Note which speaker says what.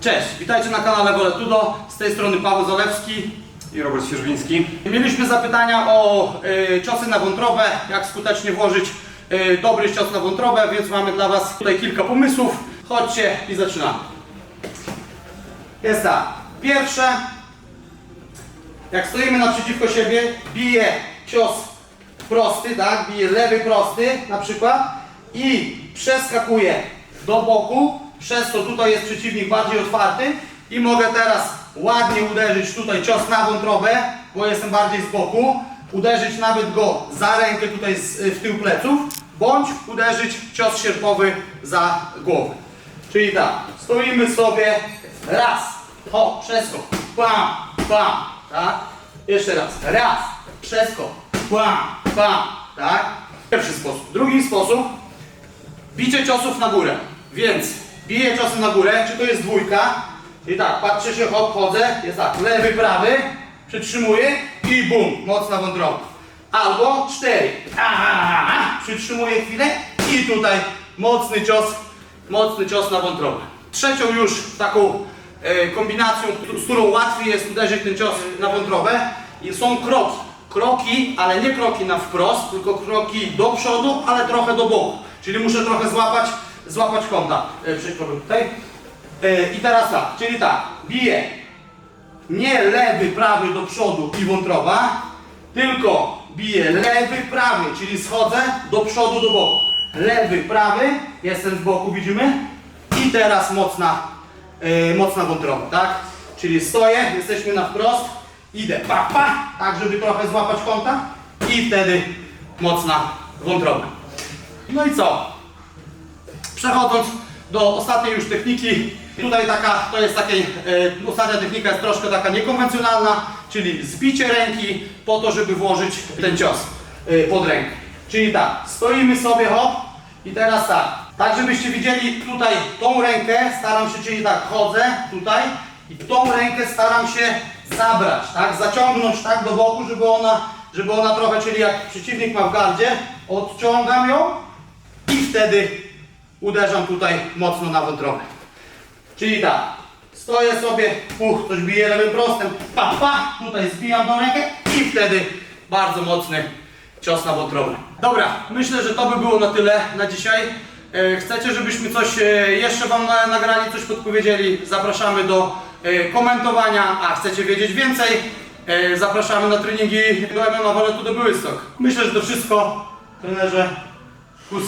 Speaker 1: Cześć, witajcie na kanale Wole Tudo. Z tej strony Paweł Zalewski.
Speaker 2: i Robert Świeżwiński.
Speaker 1: Mieliśmy zapytania o y, ciosy na wątrobę, jak skutecznie włożyć y, dobry cios na wątrobę, więc mamy dla Was tutaj kilka pomysłów. Chodźcie i zaczynamy. Jest tak. Pierwsze, jak stoimy naprzeciwko siebie, bije cios prosty, tak? Bije lewy prosty na przykład i przeskakuje do boku, przez to tutaj jest przeciwnik bardziej otwarty i mogę teraz ładnie uderzyć tutaj cios na wątrobę, bo jestem bardziej z boku, uderzyć nawet go za rękę tutaj w tył pleców, bądź uderzyć cios sierpowy za głowę. Czyli tak, stoimy sobie raz, ho, przeskok, pam, pam, tak? Jeszcze raz, raz, przeskok, pam, pam, tak? Pierwszy sposób. Drugi sposób, bicie ciosów na górę. Więc biję ciosy na górę, czy to jest dwójka, i tak, patrzę się, hop, chodzę, jest tak, lewy, prawy, przytrzymuję i bum, mocna wątroba. Albo cztery, Aha, przytrzymuję chwilę i tutaj mocny cios, mocny cios na wątrobę. Trzecią już taką e, kombinacją, z którą łatwiej jest uderzyć ten cios na wątrobę, są kroki. Kroki, ale nie kroki na wprost, tylko kroki do przodu, ale trochę do boku. Czyli muszę trochę złapać, złapać kąta. E, Przejdźmy tutaj. E, I teraz tak, czyli tak, biję nie lewy, prawy do przodu i wątroba, tylko biję lewy, prawy, czyli schodzę do przodu, do boku. Lewy, prawy, jestem z boku, widzimy? I teraz mocna, e, mocna wątroba, tak? Czyli stoję, jesteśmy na wprost, idę, pa, pa, tak żeby trochę złapać kąta i wtedy mocna wątroba. No i co? Przechodząc do ostatniej już techniki, tutaj taka, to jest takiej, e, ostatnia technika jest troszkę taka niekonwencjonalna, czyli zbicie ręki po to, żeby włożyć ten cios e, pod rękę. Czyli tak, stoimy sobie, hop, i teraz tak, tak żebyście widzieli tutaj tą rękę, staram się, czyli tak, chodzę tutaj i tą rękę staram się zabrać, tak, zaciągnąć tak do boku, żeby ona, żeby ona trochę, czyli jak przeciwnik ma w gardzie, odciągam ją i wtedy uderzam tutaj mocno na wątrobę. Czyli tak, stoję sobie, puch, coś bije lewym prostem, pa, pa, tutaj zbijam tą rękę i wtedy bardzo mocny cios na wątrobę. Dobra, myślę, że to by było na tyle na dzisiaj. E, Chcecie, żebyśmy coś e, jeszcze Wam na- nagrali, coś podpowiedzieli? Zapraszamy do e, komentowania, a chcecie wiedzieć więcej? Zapraszamy na treningi do MMA Valetu do Byłystok. Myślę, że to wszystko. Trenerze, kus.